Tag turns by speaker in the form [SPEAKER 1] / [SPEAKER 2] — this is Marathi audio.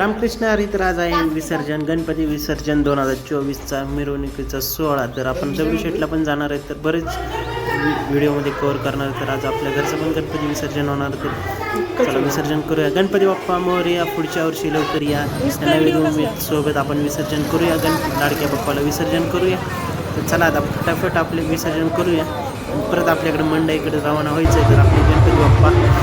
[SPEAKER 1] रामकृष्ण हरितराज आहे विसर्जन गणपती विसर्जन दोन हजार चोवीसचा मिरवणुकीचा सोहळा. तर आपण दगडूशेठला पण जाणार आहे तर बरेच व्हिडिओमध्ये कव्हर करणार तर आज आपल्या घरचं पण गणपती विसर्जन होणार तर चला विसर्जन करूया. गणपती बाप्पा मोरया पुढच्या वर्षी लवकर या. सोबत आपण विसर्जन करूया. गण लाडक्या बाप्पाला विसर्जन करूया. तर चला आता फटाफट आपले विसर्जन करूया. परत आपल्याकडे मंडईकडे रवाना व्हायचं आहे तर आपले गणपती बाप्पा